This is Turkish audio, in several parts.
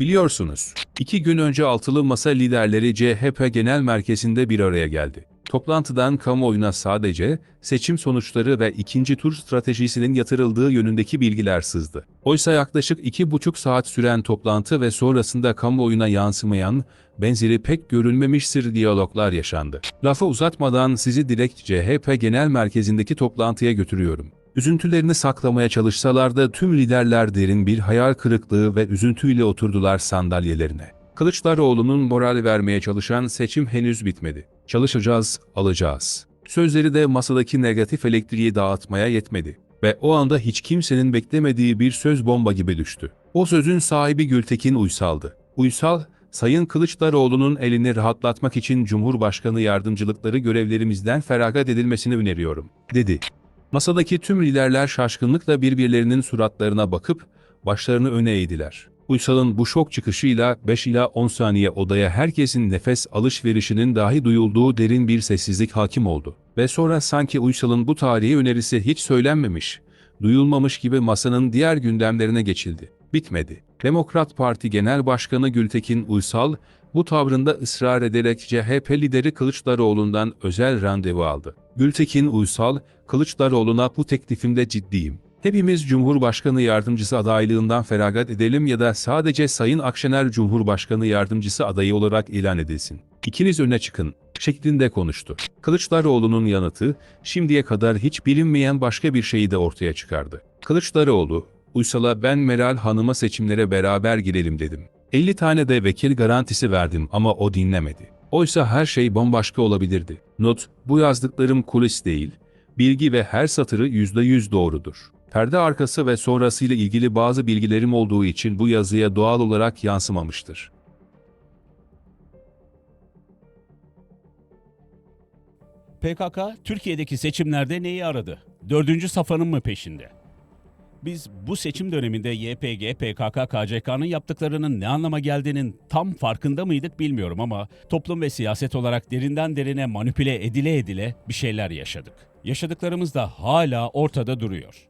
Biliyorsunuz, iki gün önce altılı masa liderleri CHP Genel Merkezi'nde bir araya geldi. Toplantıdan kamuoyuna sadece seçim sonuçları ve ikinci tur stratejisinin yatırıldığı yönündeki bilgiler sızdı. Oysa yaklaşık iki buçuk saat süren toplantı ve sonrasında kamuoyuna yansımayan, benzeri pek görülmemiş sır diyaloglar yaşandı. Lafı uzatmadan sizi direkt CHP Genel Merkezi'ndeki toplantıya götürüyorum. Üzüntülerini saklamaya çalışsalar da tüm liderler derin bir hayal kırıklığı ve üzüntüyle oturdular sandalyelerine. Kılıçdaroğlu'nun moral vermeye çalışan seçim henüz bitmedi. Çalışacağız, alacağız. Sözleri de masadaki negatif elektriği dağıtmaya yetmedi. Ve o anda hiç kimsenin beklemediği bir söz bomba gibi düştü. O sözün sahibi Gültekin Uysal'dı. Uysal, Sayın Kılıçdaroğlu'nun elini rahatlatmak için Cumhurbaşkanı yardımcılıkları görevlerimizden feragat edilmesini öneriyorum, dedi. Masadaki tüm liderler şaşkınlıkla birbirlerinin suratlarına bakıp başlarını öne eğdiler. Uysal'ın bu şok çıkışıyla 5 ila 10 saniye odaya herkesin nefes alışverişinin dahi duyulduğu derin bir sessizlik hakim oldu. Ve sonra sanki Uysal'ın bu tarihi önerisi hiç söylenmemiş, duyulmamış gibi masanın diğer gündemlerine geçildi. Bitmedi. Demokrat Parti Genel Başkanı Gültekin Uysal, bu tavrında ısrar ederek CHP lideri Kılıçdaroğlu'ndan özel randevu aldı. Gültekin Uysal, Kılıçdaroğlu'na bu teklifimde ciddiyim. Hepimiz Cumhurbaşkanı Yardımcısı adaylığından feragat edelim ya da sadece Sayın Akşener Cumhurbaşkanı Yardımcısı adayı olarak ilan edilsin. İkiniz öne çıkın, şeklinde konuştu. Kılıçdaroğlu'nun yanıtı, şimdiye kadar hiç bilinmeyen başka bir şeyi de ortaya çıkardı. Kılıçdaroğlu, Uysal'a ben Meral Hanım'a seçimlere beraber girelim dedim. 50 tane de vekil garantisi verdim ama o dinlemedi. Oysa her şey bambaşka olabilirdi. Not, bu yazdıklarım kulis değil, bilgi ve her satırı %100 doğrudur. Perde arkası ve sonrasıyla ilgili bazı bilgilerim olduğu için bu yazıya doğal olarak yansımamıştır. PKK Türkiye'deki seçimlerde neyi aradı? Dördüncü safhanın mı peşinde? Biz bu seçim döneminde YPG, PKK, KCK'nın yaptıklarının ne anlama geldiğinin tam farkında mıydık bilmiyorum ama toplum ve siyaset olarak derinden derine manipüle edile edile bir şeyler yaşadık. Yaşadıklarımız da hala ortada duruyor.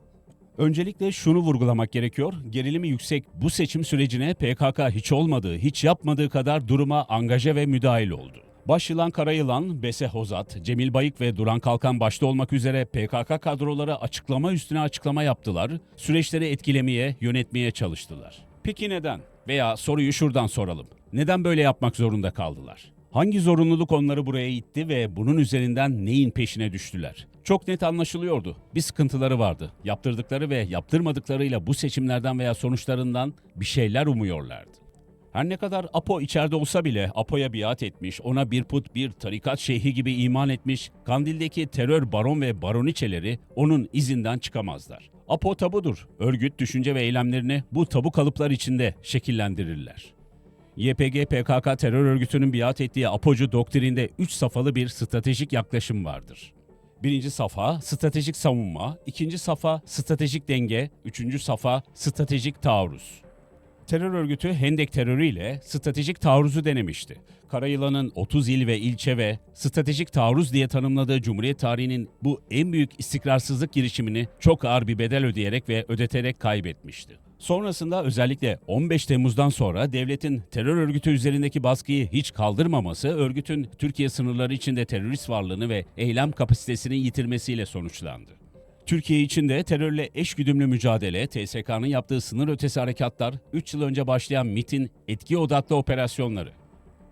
Öncelikle şunu vurgulamak gerekiyor. Gerilimi yüksek bu seçim sürecine PKK hiç olmadığı, hiç yapmadığı kadar duruma angaje ve müdahil oldu. Başyılan Karayılan, Bese Hozat, Cemil Bayık ve Duran Kalkan başta olmak üzere PKK kadroları açıklama üstüne açıklama yaptılar, süreçleri etkilemeye, yönetmeye çalıştılar. Peki neden? Veya soruyu şuradan soralım. Neden böyle yapmak zorunda kaldılar? Hangi zorunluluk onları buraya itti ve bunun üzerinden neyin peşine düştüler? Çok net anlaşılıyordu. Bir sıkıntıları vardı. Yaptırdıkları ve yaptırmadıklarıyla bu seçimlerden veya sonuçlarından bir şeyler umuyorlardı. Her ne kadar Apo içeride olsa bile Apo'ya biat etmiş, ona bir put bir tarikat şeyhi gibi iman etmiş, Kandil'deki terör baron ve baroniçeleri onun izinden çıkamazlar. Apo tabudur. Örgüt düşünce ve eylemlerini bu tabu kalıplar içinde şekillendirirler. YPG PKK terör örgütünün biat ettiği Apocu doktrinde 3 safhalı bir stratejik yaklaşım vardır. Birinci safa stratejik savunma, ikinci safa stratejik denge, üçüncü safa stratejik taarruz. Terör örgütü Hendek terörüyle stratejik taarruzu denemişti. Karayılan'ın 30 il ve ilçe ve stratejik taarruz diye tanımladığı Cumhuriyet tarihinin bu en büyük istikrarsızlık girişimini çok ağır bir bedel ödeyerek ve ödeterek kaybetmişti. Sonrasında özellikle 15 Temmuz'dan sonra devletin terör örgütü üzerindeki baskıyı hiç kaldırmaması örgütün Türkiye sınırları içinde terörist varlığını ve eylem kapasitesini yitirmesiyle sonuçlandı. Türkiye içinde terörle eşgüdümlü mücadele, TSK'nın yaptığı sınır ötesi harekatlar, 3 yıl önce başlayan MIT'in etki odaklı operasyonları.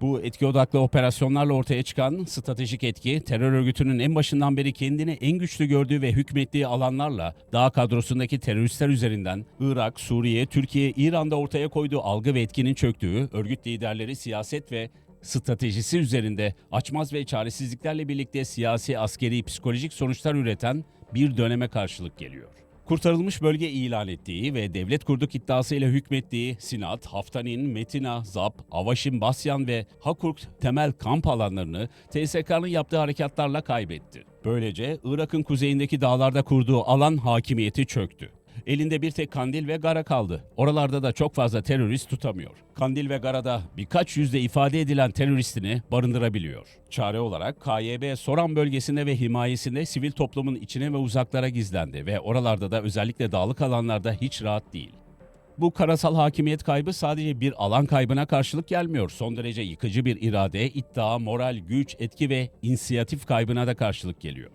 Bu etki odaklı operasyonlarla ortaya çıkan stratejik etki, terör örgütünün en başından beri kendini en güçlü gördüğü ve hükmettiği alanlarla dağ kadrosundaki teröristler üzerinden Irak, Suriye, Türkiye, İran'da ortaya koyduğu algı ve etkinin çöktüğü, örgüt liderleri siyaset ve stratejisi üzerinde açmaz ve çaresizliklerle birlikte siyasi, askeri, psikolojik sonuçlar üreten bir döneme karşılık geliyor. Kurtarılmış bölge ilan ettiği ve devlet kurduk iddiasıyla hükmettiği Sinat, Haftanin, Metina, Zap, Avaşin, Basyan ve Hakurk temel kamp alanlarını TSK'nın yaptığı harekatlarla kaybetti. Böylece Irak'ın kuzeyindeki dağlarda kurduğu alan hakimiyeti çöktü. Elinde bir tek Kandil ve Gara kaldı. Oralarda da çok fazla terörist tutamıyor. Kandil ve Gara'da birkaç yüzde ifade edilen teröristini barındırabiliyor. Çare olarak KYB Soran bölgesinde ve himayesinde sivil toplumun içine ve uzaklara gizlendi ve oralarda da özellikle dağlık alanlarda hiç rahat değil. Bu karasal hakimiyet kaybı sadece bir alan kaybına karşılık gelmiyor. Son derece yıkıcı bir irade, iddia, moral, güç, etki ve inisiyatif kaybına da karşılık geliyor.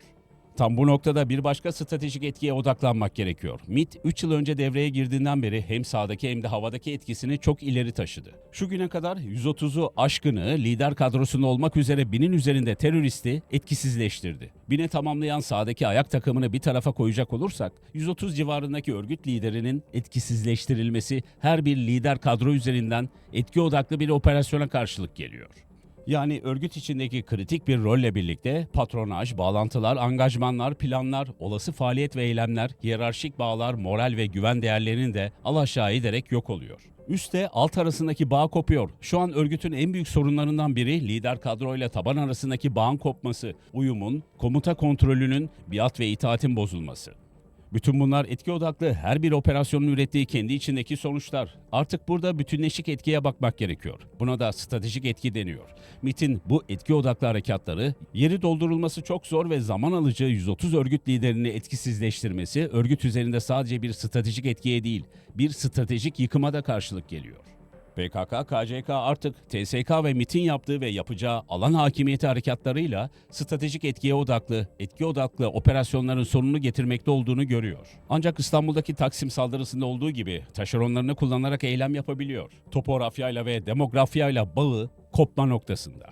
Tam bu noktada bir başka stratejik etkiye odaklanmak gerekiyor. MIT 3 yıl önce devreye girdiğinden beri hem sahadaki hem de havadaki etkisini çok ileri taşıdı. Şu güne kadar 130'u aşkını lider kadrosunda olmak üzere binin üzerinde teröristi etkisizleştirdi. Bine tamamlayan sahadaki ayak takımını bir tarafa koyacak olursak 130 civarındaki örgüt liderinin etkisizleştirilmesi her bir lider kadro üzerinden etki odaklı bir operasyona karşılık geliyor. Yani örgüt içindeki kritik bir rolle birlikte patronaj, bağlantılar, angajmanlar, planlar, olası faaliyet ve eylemler, hiyerarşik bağlar, moral ve güven değerlerinin de alaşağı ederek yok oluyor. Üste alt arasındaki bağ kopuyor. Şu an örgütün en büyük sorunlarından biri lider kadroyla taban arasındaki bağın kopması, uyumun, komuta kontrolünün, biat ve itaatin bozulması. Bütün bunlar etki odaklı her bir operasyonun ürettiği kendi içindeki sonuçlar. Artık burada bütünleşik etkiye bakmak gerekiyor. Buna da stratejik etki deniyor. MIT'in bu etki odaklı harekatları yeri doldurulması çok zor ve zaman alıcı 130 örgüt liderini etkisizleştirmesi örgüt üzerinde sadece bir stratejik etkiye değil, bir stratejik yıkıma da karşılık geliyor. PKK, KCK artık TSK ve MIT'in yaptığı ve yapacağı alan hakimiyeti harekatlarıyla stratejik etkiye odaklı, etki odaklı operasyonların sonunu getirmekte olduğunu görüyor. Ancak İstanbul'daki Taksim saldırısında olduğu gibi taşeronlarını kullanarak eylem yapabiliyor. Topografyayla ve demografyayla bağı kopma noktasında.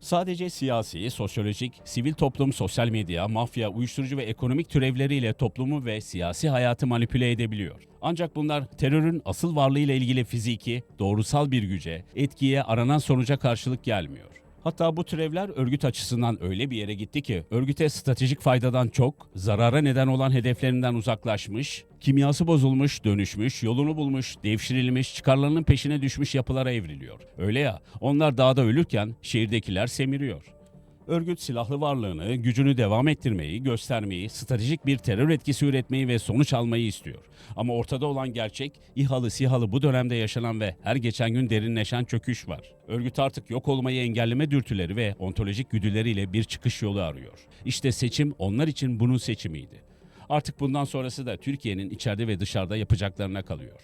Sadece siyasi, sosyolojik, sivil toplum, sosyal medya, mafya, uyuşturucu ve ekonomik türevleriyle toplumu ve siyasi hayatı manipüle edebiliyor. Ancak bunlar terörün asıl varlığıyla ilgili fiziki, doğrusal bir güce, etkiye, aranan sonuca karşılık gelmiyor. Hatta bu türevler örgüt açısından öyle bir yere gitti ki örgüte stratejik faydadan çok zarara neden olan hedeflerinden uzaklaşmış, kimyası bozulmuş, dönüşmüş, yolunu bulmuş, devşirilmiş, çıkarlarının peşine düşmüş yapılara evriliyor. Öyle ya, onlar dağda ölürken şehirdekiler semiriyor. Örgüt silahlı varlığını, gücünü devam ettirmeyi, göstermeyi, stratejik bir terör etkisi üretmeyi ve sonuç almayı istiyor. Ama ortada olan gerçek, İHA'lı SİHA'lı bu dönemde yaşanan ve her geçen gün derinleşen çöküş var. Örgüt artık yok olmayı engelleme dürtüleri ve ontolojik güdüleriyle bir çıkış yolu arıyor. İşte seçim onlar için bunun seçimiydi. Artık bundan sonrası da Türkiye'nin içeride ve dışarıda yapacaklarına kalıyor.